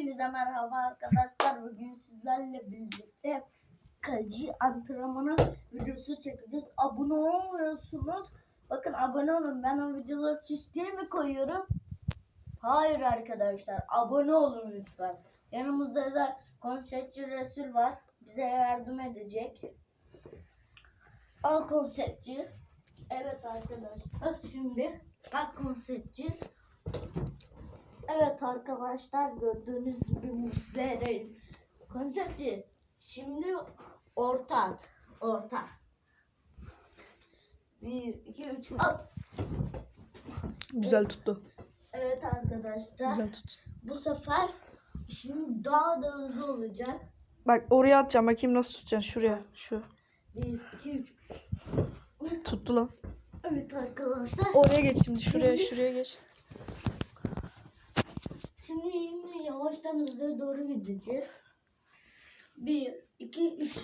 Hepinize merhaba arkadaşlar. Bugün sizlerle birlikte kaleci antrenmanı videosu çekeceğiz. Abone olmuyorsunuz. Bakın abone olun. Ben o videoları süs diye mi koyuyorum? Hayır arkadaşlar. Abone olun lütfen. Yanımızda özel konseptçi Resul var. Bize yardım edecek. Al konseptçi. Evet arkadaşlar şimdi bak konseptçi. Evet arkadaşlar gördüğünüz gibi muhtereyiz. Konseptçi şimdi orta at. Orta. Bir, iki, üç at. Güzel tuttu. Evet arkadaşlar. Güzel tuttu. Bu sefer şimdi daha da hızlı olacak. Bak oraya atacağım. Bakayım nasıl tutacaksın. Şuraya. Şu. Bir, iki, üç. Tuttu lan. Evet arkadaşlar. Oraya geç şimdi. Şuraya şuraya geç. Şimdi yine yavaştan hızlıya doğru gideceğiz. Bir, iki, üç.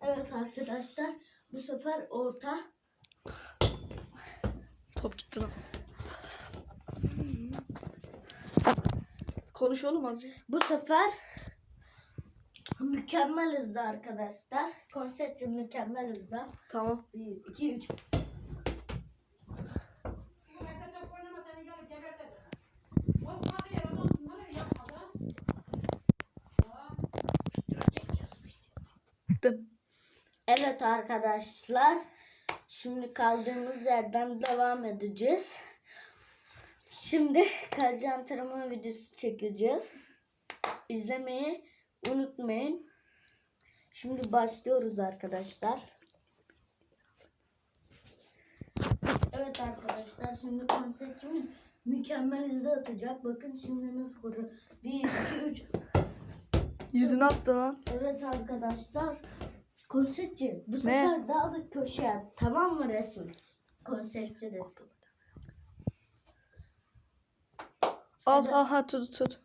Evet arkadaşlar. Bu sefer orta. Top gitti lan. Konuş oğlum azıcık. Bu sefer mükemmel hızlı arkadaşlar. Konseptçi mükemmel hızlı. Tamam. Bir, iki, üç. Gittim. Evet arkadaşlar. Şimdi kaldığımız yerden devam edeceğiz. Şimdi kaleci antrenman videosu çekeceğiz. İzlemeyi unutmayın. Şimdi başlıyoruz arkadaşlar. Evet arkadaşlar şimdi konseptimiz mükemmel hızlı atacak. Bakın şimdi nasıl vuruyor. 1, 2, 3. Yüzünü attı lan. Evet arkadaşlar. Konsertçi bu sefer daha da köşeye tamam mı Resul? Konsertçi Resul. Al Hadi. aha tut tut.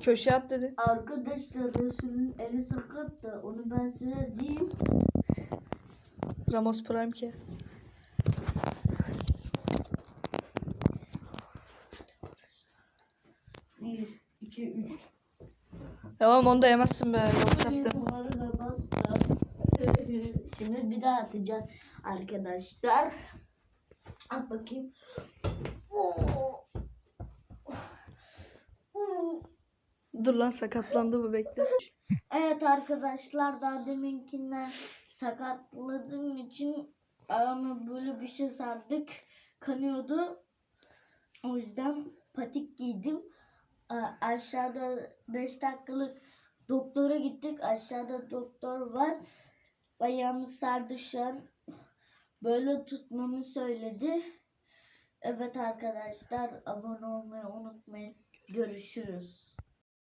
Köşe at dedi. Arkadaşlar Resul'ün eli sakat da onu ben size diyeyim. Ramos Prime ki. İyi. 2, 3. Tamam onu da yemezsin be. Yok yaptım. Şimdi bir daha atacağız arkadaşlar. At bakayım. Dur lan sakatlandı mı bekle. evet arkadaşlar daha deminkinden sakatladığım için ama böyle bir şey sardık kanıyordu. O yüzden patik giydim. Aşağıda 5 dakikalık doktora gittik. Aşağıda doktor var. Ayağımı sardı şu an. Böyle tutmamı söyledi. Evet arkadaşlar abone olmayı unutmayın. Görüşürüz.